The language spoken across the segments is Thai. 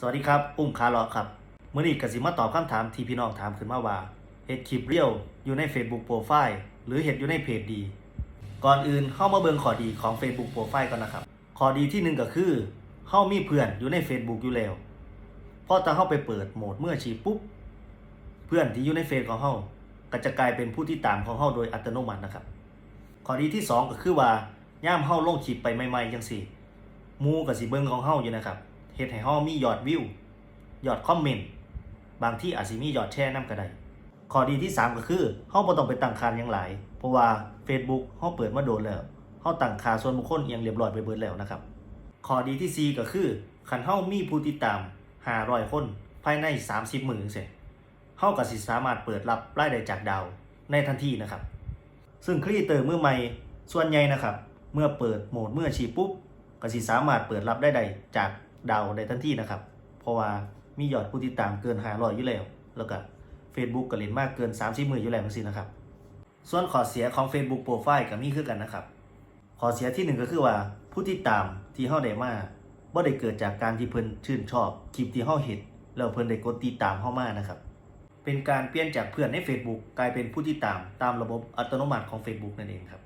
สวัสดีครับ อุ้มคาร์ลอครับเมื่อนี้กสิมาตอบคำถามที่พี่น้องถามขึ้นมาว่าเฮ็ดคลิปเรียวอยู่ใน Facebook Profile หรือเฮ็ดอยู่ในเพจดี ก่อนอื่นเข้ามาเบิ่งข้อดีของ Facebook Profile ก่อนนะครับข้อดีที่หนึ่งก็คือเฮามีเพื่อนอยู่ใน Facebook อยู่แล้วพอตาเฮาไปเปิดโหมดเมื่อชีปุ๊บ เพื่อนที่อยู่ในเฟซของเฮาก็จะกลายเป็นผู้ที่ตามของเฮาโดยอัตโนมัตินะครับข้อดีที่สองก็คือว่าย่ามเฮาลงคลิปไปใหม่ๆจังซี่มู่ก็สิเบิ่งของเฮาอยู่นะครับ เฮ็ดให้เฮามียอดวิวยอดคอมเมนต์บางที่อาจสิมียอดแชร์นํก็ได้ข้อดีที่สามก็คือเฮาบ่ต้องไปตั้งค่าหยังหลาย เพราะว่า Facebook เฮาเปิดมาโดนแล้วเฮาตั้งค่าส่วนบุคคลอิหยังเรียบร้อยไปเบิดแล้วนะครับข้อดีที่สี่ก็คือคันเฮามีผู้ติดตาม500 คน ภายใน 30 มื้อจังซี่เฮาก็สิสามารถเปิดรับรายได้จากดาวในทันทีนะครับ ซึ่งครีเตอร์มือใหม่ส่วนใหญ่นะครับ เมื่อเปิดโหมดเมื่อชีปุ๊บก็สิสามารถเปิดรับได้ได้จาก ดาวได้ทันทีนะครับ เพราะว่ามียอดผู้ติดตามเกิน500อยู่แล้ว แล้วก็ Facebook ก็เล่นมากเกิน 30หมื่นอยู่แล้วจังซี่นะครับ ส่วนข้อเสียของ Facebook Profile ก็มีคือกันนะครับข้อเสียที่หนึ่งก็คือว่าผู้ติดตามที่เฮาได้มาบ่ได้เกิดจากการที่เพิ่นชื่นชอบคลิปที่เฮาเห็นแล้วเพิ่นได้กดติดตามเฮามานะครับ เป็นการเปลี่ยนจากเพื่อนใน Facebook กลายเป็นผู้ที่ตามตามระบบอัตโนมัติของ Facebook นั่นเองครับ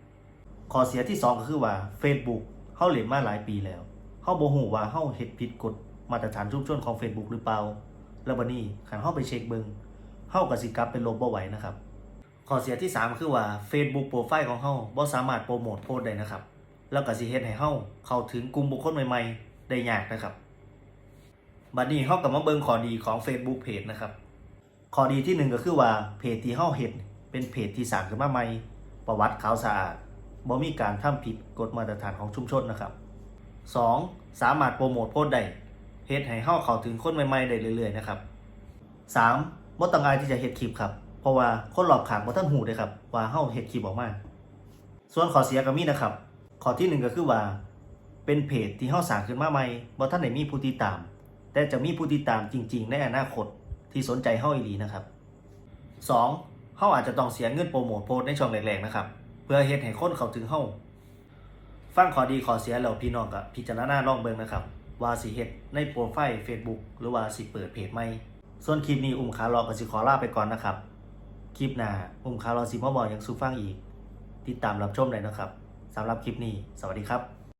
ข้อเสียที่ 2 ก็คือว่า Facebook เฮาเล่นมาหลายปีแล้ว เฮาบ่ฮู้ว่าเฮาเฮ็ดผิดกฎมาตรฐานชุมชนของ Facebook หรือเปล่า แล้วบัดนี้คันเฮาไปเช็คเบิงเฮาก็สิกลับเป็นลบบ่ไหวนะครับ ข้อเสียที่ 3 คือว่า Facebook Profile ของเฮาบ่สามารถโปรโมทโพสต์ได้นะครับ แล้วก็สิเฮ็ดให้เฮาเข้าถึงกลุ่มบุคคลใหม่ๆ ได้ยากนะครับบัดนี้เฮาก็มาเบิงข้อดีของ Facebook Page นะครับข้อดีที่หนึ่งก็คือว่าเพจที่เฮาเห็นเป็นเพจที่สร้างขึ้นมาใหม่ ประวัติขาวสะอาดบ่มีการทำผิดกฎมาตรฐานของชุมชนนะครับ 2. สามารถโปรโมทโพสต์ได้เฮ็ดให้เฮาเข้าถึงคนใหม่ๆได้เรื่อยๆนะครับ 3. บ่ต้องอายที่จะเฮ็ดคลิปครับ เพราะว่าคนรอบข้างบ่ทันฮู้เด้ครับ ว่าเฮาเฮ็ดคลิปออกมา ส่วนข้อเสียก็มีนะครับ ข้อที่หนึ่งก็คือว่า เป็นเพจที่เฮาสร้างขึ้นมาใหม่บ่ทันได้มีผู้ติดตาม แต่จะมีผู้ติดตามจริง ๆ ในอนาคตที่สนใจเฮาอีหลีนะครับ 2. เฮาอาจจะต้องเสียเงินโปรโมทโพสต์ในช่องแรกๆนะครับ เพื่อเฮ็ดให้คนเข้าถึงเฮา ฟังขอดีขอเสียแล้วพี่น้องก็พิจารณาลองเบิ่งนะครับ ว่าสิเฮ็ดในโปรไฟล์ Facebook หรือว่าสิเปิดเพจใหม่ ส่วนคลิปนี้อุ้มขาลอก็สิขอลาไปก่อนนะครับ คลิปหน้าอุ้มขาลอสิมาบอกอยังสู่ฟังอีก ติดตามรับชมได้นะครับสำหรับคลิปนี้ สวัสดีครับ